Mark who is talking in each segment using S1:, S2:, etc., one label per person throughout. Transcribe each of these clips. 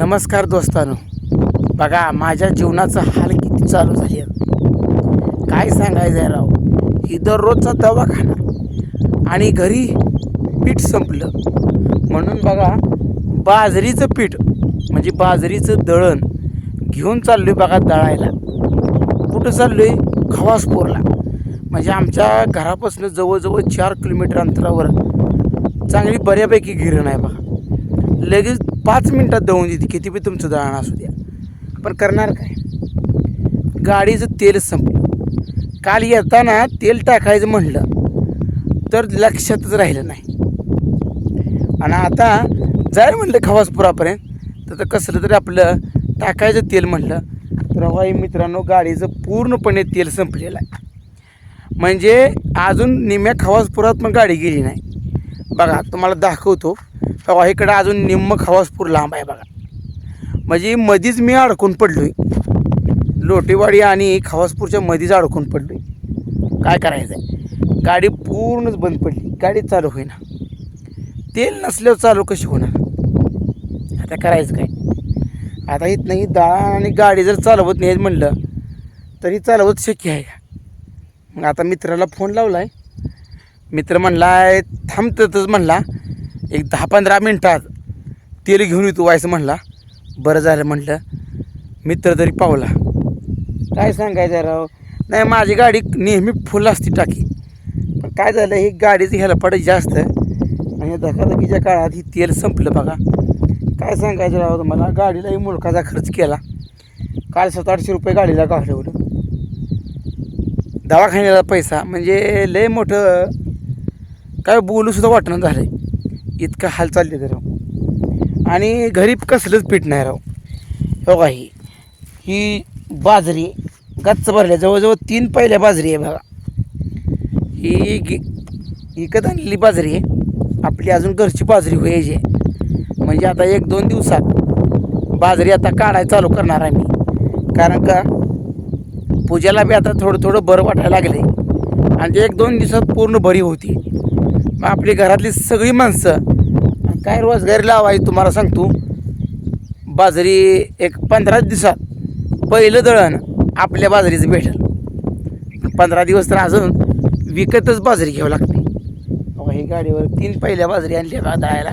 S1: नमस्कार दोस्तानो. बघा माझ्या जीवनाचा हाल किती चालू झाले. काय सांगायचं आहे राव? ही दररोजचा दवाखाना. आणि घरी पीठ संपलं. म्हणून बघा बाजरीचं पीठ म्हणजे बाजरीचं दळण घेऊन चाललो आहे बघा दळायला. कुठं चाललो आहे खवासपूरला. म्हणजे आमच्या घरापासून जवळजवळ चार किलोमीटर अंतरावर. चांगली बऱ्यापैकी गिरण आहे बघा. लगेच पाच मिनटात दळून देते. किती बी तुमचं दळण असू द्या. पण करणार काय? गाडीचं तेल संपलं. काल येताना तेल टाकायचं म्हणलं तर लक्षातच राहिलं नाही. आणि आता जाय म्हणलं खवासपुरापर्यंत तर कसलं तरी आपलं टाकायचं तेल म्हणलं. तर हवाई मित्रांनो गाडीचं पूर्णपणे तेल संपलेलं आहे. म्हणजे अजून निम्या खवासपुरात पण गाडी गेली नाही. बघा तुम्हाला दाखवतो. तेव्हा इकडं अजून निम्म खवासपूर लांब आहे बघा. म्हणजे मधीच मी अडकून पडलो आहे लोटेवाडी आणि खवासपूरच्या मधीच अडकून पडलो आहे काय करायचं आहे गाडी पूर्णच बंद पडली. गाडी चालू होईना. तेल नसल्यावर चालू कशी होणार? आता करायचं काय? आता येत नाही दाळ आणि गाडी जर चालवत नाही म्हणलं तरी चालवत शक्य आहे मग आता मित्राला फोन लावला आहे मित्र म्हणलाय थांबतच म्हणला. एक दहा पंधरा मिनटात तेल घेऊन येतो व्हायचं म्हणला. बरं झालं म्हटलं. मित्र तरी पावला. काय सांगायचं राव? नाही माझी गाडी नेहमी फुल असते टाकी. पण काय झालं ही गाडीचं ह्याला पडत जास्त आणि धकाधकीच्या काळात ही तेल संपलं बघा. काय सांगायचं राव तुम्हाला? गाडीलाही मुलकाचा खर्च केला. काल सात आठशे रुपये गाडीला घालवलं. दवाखान्याला पैसा. म्हणजे लय मोठं काय बोलूसुद्धा वाटणं झालं आहे इतकं हाल चालले तर राव आणि घरी कसलंच पीठ नाही राव. हो का ही? ही बाजरी गच्च भरल्या जवळजवळ तीन पहिल्या बाजरी आहे बघा. ही गी विकत आणलेली बाजरी आहे. आपली अजून घरची बाजरी व्हायची आहे. म्हणजे आता एक दोन दिवसात बाजरी आता काढायला चालू करणार आहे मी कारण का पूजेला बी आता थोडं थोडं बरं वाटायला लागले आणि ते एक दोन दिवसात पूर्ण बरी होती. मग आपली घरातली सगळी माणसं काय रोजगारी लावायची तुम्हाला सांगतो. बाजरी एक पंधरा दिवसात पहिलं दळण आपल्या बाजरीचं भेटेल. पंधरा दिवस तर अजून विकतच बाजरी घ्यावं लागते. अहो, ही गाडीवर तीन पहिल्या बाजरी आणल्या का दळायला.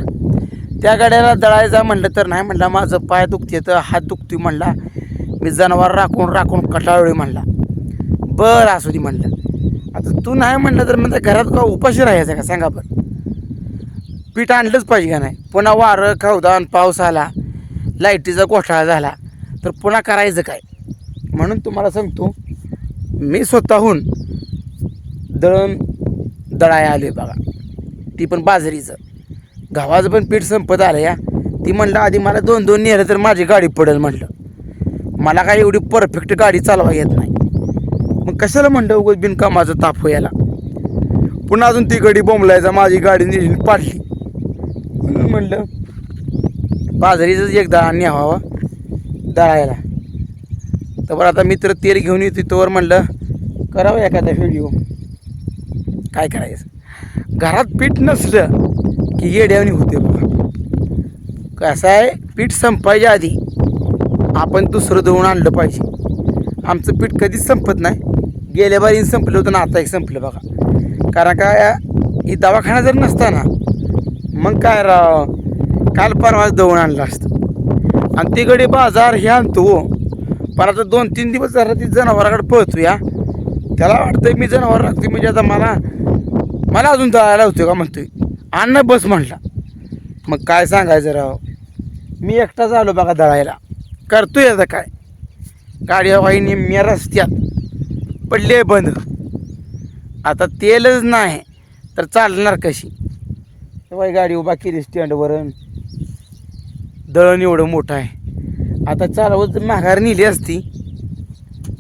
S1: त्या गाड्याला दळायचा म्हणलं तर नाही म्हणला माझं पाय दुखते तर हात दुखतोय म्हणला. मी जनावर राखून राखून कटाळलोय म्हणला. बरं असू दे म्हणलं. आता तू नाही म्हणलं तर म्हणजे घरात का उपाशी राहायचा का? सांगा बरं. पीठ आणलंच पाहिजे का नाही? पुन्हा वारं खाऊदान पाऊस आला लाईटीचा घोटाळा झाला तर पुन्हा करायचं काय? म्हणून तुम्हाला सांगतो मी स्वतःहून दळण दळाया आले बघा. ती पण बाजरीचं. गव्हाचं पण पीठ संपत आलं या. ती म्हणलं आधी मला दोन दोन नेलं तर माझी गाडी पडेल म्हणलं. मला काय एवढी परफेक्ट गाडी चालवा येत नाही. मग कशाला म्हणलं उगत बिनकामाचं ताप व्हायला पुन्हा अजून ती गाडी बोंबलायचा माझी गाडी नेली पाडली. म्हणून म्हणलं. बाजरीचंच एकदा न्यावा दळायला. तर बरं आता मित्र तेल घेऊन येतो तोवर म्हणलं करावं एखादा व्हिडिओ काय करायचं? घरात पीठ नसलं की येड्यावणी होते बघा. कसं आहे? पीठ संपायच्या आधी आपण दुसरं दळून आणलं पाहिजे. आमचं पीठ कधीच संपत नाही. गेल्या बारी संपलं होतं ना आता एक संपलं बघा. कारण काय ही दवाखाना जर नसता ना मग काय राव काल परवाच दवण आणलं असतं. आणि तिकडे बाजार हे आणतो. पण आता दोन तीन दिवस झालं ती जनावराकडे पळतो या त्याला वाटतंय मी जनावर राखते म्हणजे आता मला मला अजून दळायला होतो का म्हणतोय. अन्न बस म्हटला मग काय सांगायचं राव? मी एकटाच आलो बघा दळायला. करतोय आता काय? गाडी हवाई निम्म्या रस्त्यात. पडले बंद. आता तेलच नाही तर चालणार कशी? तेव्हा गाडी उभा केली स्टँडवरून दळण एवढं मोठं आहे. आता चालवत माघारी नेली असती.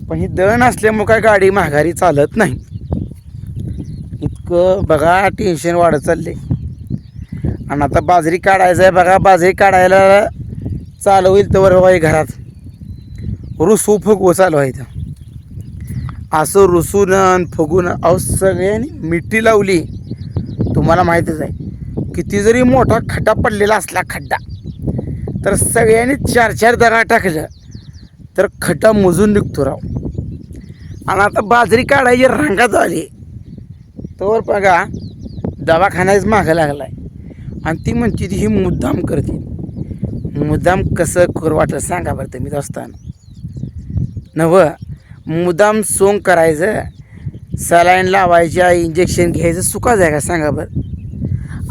S1: पण ही दळण असल्यामुळं काय गाडी माघारी चालत नाही. इतकं बघा टेन्शन वाढत चालले आणि आता बाजरी काढायचं आहे बघा बाजरी काढायला चालू होईल तर बाई घरात. रुसू फुगवू चालू आहे इथं. असं रुसून फुगून अहो सगळ्यांनी मिठी लावली. तुम्हाला माहीतच आहे. किती जरी मोठा खड्डा पडलेला असला खड्डा तर सगळ्यांनी चार चार दगा टाकलं तर खड्डा मोजून निघतो राव. आणि आता बाजरी काढायची रांगा आली. तोवर बघा दवाखान्याच मागं लागलाय. आणि ती म्हणते ती ही मुद्दाम करते. मुद्दाम कसं कर वाटलं सांगा बरं तुम्ही असताना नव मुद्दाम सोंग करायचं सलाईन लावायच्या इंजेक्शन घ्यायचं सुखाच आहे का सांगा बरं.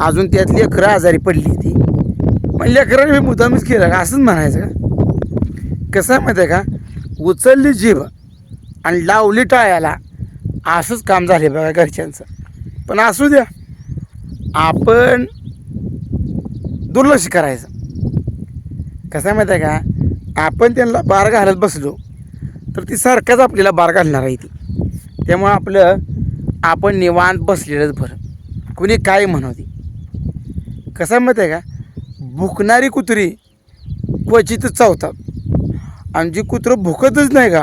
S1: अजून त्यात लेकरं आजारी पडली ती पण लेकराने मी मुद्दामच केलं का? असंच म्हणायचं का? कसं आहे माहिती आहे का? उचलली जीभ आणि लावली टाळ्याला. असंच काम झाले बघा घरच्यांचं. पण असू द्या. आपण दुर्लक्ष करायचं. कसं आहे माहिती आहे का? आपण त्यांना बार घालत बसलो तर ती सारखंच आपल्याला बार घालणार आहे ती. त्यामुळं आपलं आपण निवांत बसलेलंच बरं. कुणी काय म्हणवते कसं आहे माहिती आहे का? भुकणारी कुत्री क्वचितच चावतात. आणि जी कुत्रं भुकतच नाही का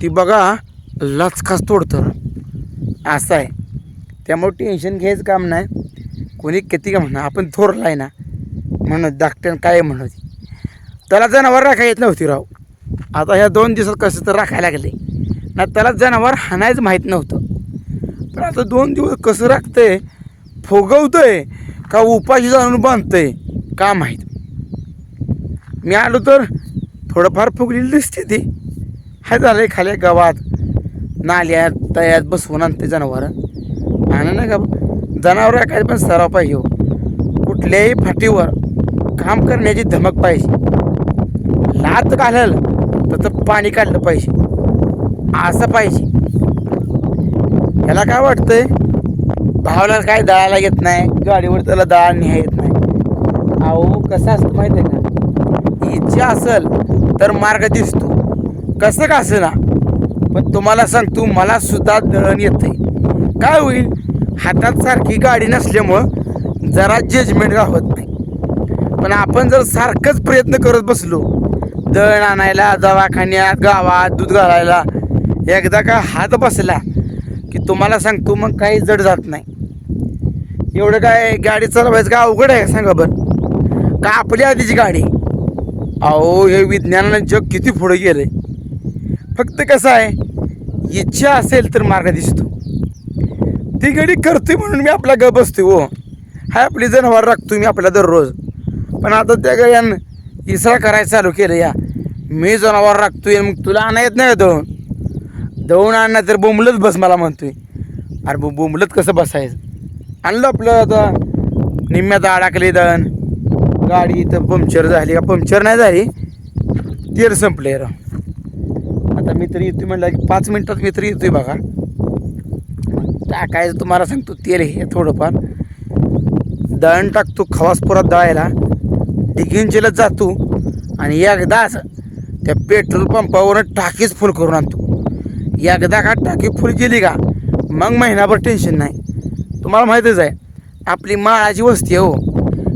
S1: ती बघा लचखास तोडतं असं आहे. त्यामुळे टेन्शन घ्यायचं काम नाही. कोणी किती का म्हणा आपण थोरला आहे ना म्हणत डॉक्टर काय म्हणत. त्याला जनावर राखा येत नव्हती राव. आता ह्या दोन दिवसात कसं तर राखायला लागले. ना त्याला जनावर हाणायचं माहीत नव्हतं. पण आता दोन दिवस कसं राखतंय आहे का उपाशी जाणून बांधतंय? का माहीत? मी आलो तर थोडंफार फुगलेली दिसते ती. हाय झालंय खाली गावात. नाल्यात तयात बसवून आणते जनावरं. आणि नाही का जनावर काय पण सराव पाहिजे हो. कुठल्याही फाटीवर काम करण्याची धमक पाहिजे. लात घालल तर तर पाणी काढलं पाहिजे. असं पाहिजे. याला काय वाटतंय? भावाला काय दळायला येत नाही गाडीवर त्याला दळा न्याय येत नाही. अहो कसं असतं माहिती आहे का? इच्छा असेल तर मार्ग दिसतो. कसं का ना पण तुम्हाला सांगतो मला सुद्धा दळण येतंय. काय होईल? हातात सारखी गाडी नसल्यामुळं जरा जजमेंट गावत नाही. पण आपण जर सारखंच प्रयत्न करत बसलो दळण आणायला दवाखान्यात गावात दूध घालायला एकदा का हात बसला की तुम्हाला सांगतो मग काही जड जात नाही. एवढं काय गाडी चालवायचं का अवघड आहे का सांगा बरं. का आपली आधीची गाडी? अहो हे विज्ञानानं जग किती पुढे गेलंय. फक्त कसं आहे इच्छा असेल तर मार्ग दिसतो. ती गाडी करतोय म्हणून मी आपला ग बसतोय हो. हाय आपली जनावर राखतो मी आपल्या दररोज. पण आता त्या गाड्यानं इसरा करायला चालू केलं या. मी जनावर राखतोय मग तुला आणा येत नाही का दळून? दळून आणणार तर बोंबलत बस मला म्हणतोय. अरे बो बोंबलत कसं बसायचं? आणलं आपलं आता. निम्म्यात अडकले दळण. गाडी इथं पंक्चर झाली का? पंक्चर नाही झाली. तेर संपले र. आता मी तरी येतोय म्हणलं की पाच मिनटात मी तरी येतोय बघा. टाकायचं तुम्हाला सांगतो तेल हे थोडंफार. दळण टाकतो खवासपुरात दळायला. डिगिंजीला जातो आणि एकदा असं त्या पेट्रोल पंपावरून टाकीच फुल करून आणतो. एकदा का टाकी फुल केली का मग महिनाभर टेन्शन नाही. तुम्हाला माहीतच आहे आपली माळाची वस्ती आहे हो.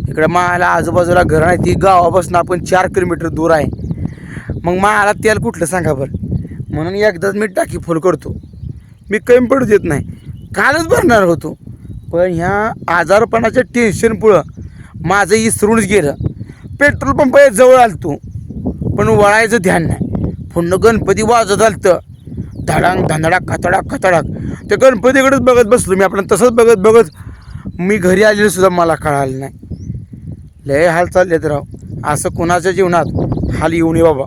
S1: इकडं माळाला आजूबाजूला घर नाही ती गावापासून आपण चार किलोमीटर दूर आहे. मग माळाला तेल कुठलं सांगा बरं? म्हणून एकदाच मी टाकी फुल करतो. मी कमी पडू देत नाही. कालच भरणार होतो. पण ह्या आजारपणाच्या टेन्शनमुळं माझं इसरूनच गेलं. पेट्रोल पंप जवळ आलतो. पण वळायचं ध्यान नाही. पुन्हा गणपती वाजत आलतं. धडांग धंदडाक खतडाक खतडाक ते गणपतीकडेच बघत बसलो मी आपण तसंच बघत बघत. मी घरी आलेलं सुद्धा मला कळालं नाही. लय हाल चाललेत राव. असं कुणाच्या जीवनात हाल येऊ नये बाबा.